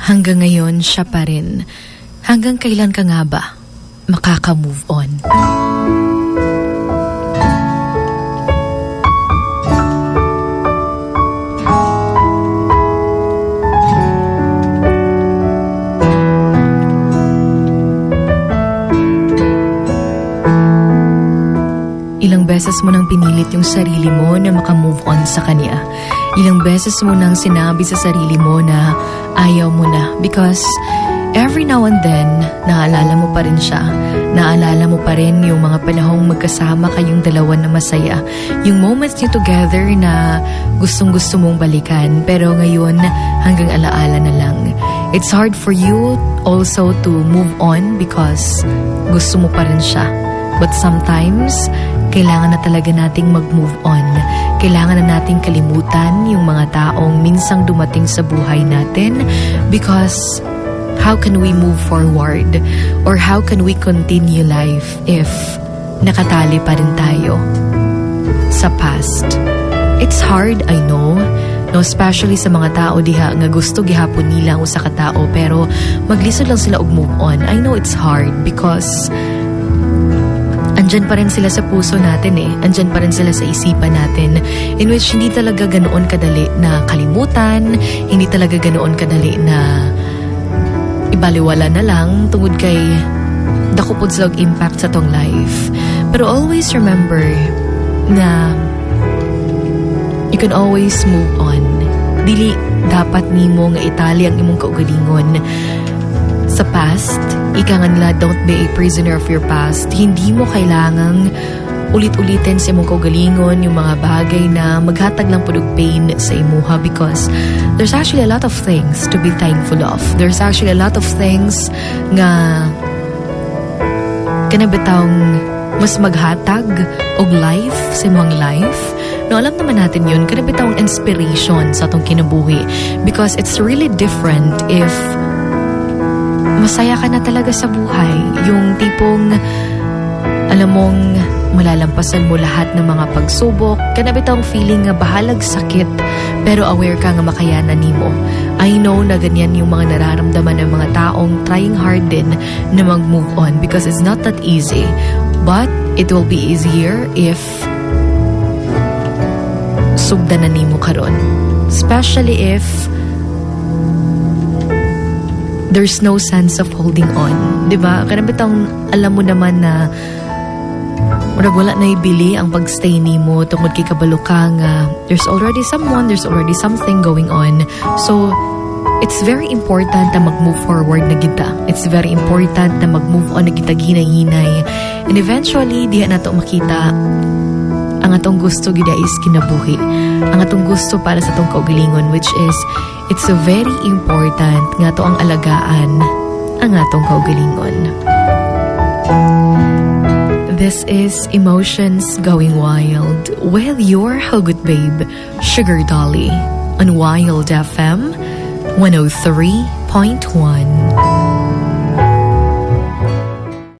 Hanggang ngayon, siya pa rin. Hanggang kailan ka nga ba makaka-move on? Beses mo nang pinilit yung sarili mo na makamove on sa kanya. Ilang beses mo nang sinabi sa sarili mo na ayaw mo na because every now and then, naalala mo pa rin siya. Naalala mo pa rin yung mga panahong magkasama kayong dalawa na masaya. Yung moments niyo together na gustong gusto mong balikan pero ngayon hanggang alaala na lang. It's hard for you also to move on because gusto mo pa rin siya. But sometimes, kailangan na talaga nating mag-move on. Kailangan na nating kalimutan yung mga taong minsang dumating sa buhay natin because how can we move forward? Or how can we continue life if nakatali pa rin tayo sa past? It's hard, I know. No, especially sa mga tao diha nga gusto gihapon nila ang usa ka tao pero maglisod lang sila og move on. I know it's hard because andyan pa rin sila sa puso natin eh. Andyan pa rin sila sa isipan natin in which hindi talaga ganoon kadali na kalimutan, hindi talaga ganoon kadali na ibaliwala na lang tungod kay dako pod sila og impact sa tong life. Pero always remember na you can always move on. Dili dapat nimo nga itali ang imong kaugalingon sa past, ika nga nila, don't be a prisoner of your past. Hindi mo kailangang ulit-ulitin sa imong kaugalingon yung mga bagay na maghatag lang po pain sa imuha because there's actually a lot of things to be thankful of. There's actually a lot of things nga kanabitawng mas maghatag og life sa imong life. No, alam naman natin yun, kanabitawng inspiration sa atong kinabuhi because it's really different if masaya ka na talaga sa buhay. Yung tipong, alam mong malalampasan mo lahat ng mga pagsubok, kanabitang feeling nga bahalag sakit, pero aware ka nga makayanan nimo. I know na ganyan yung mga nararamdaman ng mga taong trying hard din na mag-move on because it's not that easy. But it will be easier if sugdan na nimo karon. Especially if there's no sense of holding on. ba? Kana bitang alam mo naman na murag wala na ibili ang pagstay nimo tungod kay kabalo ka nga there's already someone, there's already something going on. So it's very important na mag-move forward na kita. It's very important na mag-move on na kita ginay-hinay. And eventually, diha na to makita atong gusto gida is kinabuhi. Ang atong gusto para sa atong kaugalingon which is it's so very important nga to ang alagaan ang atong kaugalingon. This is Emotions Going Wild with your Hugot Babe, Sugar Dolly, on Wild FM 103.1.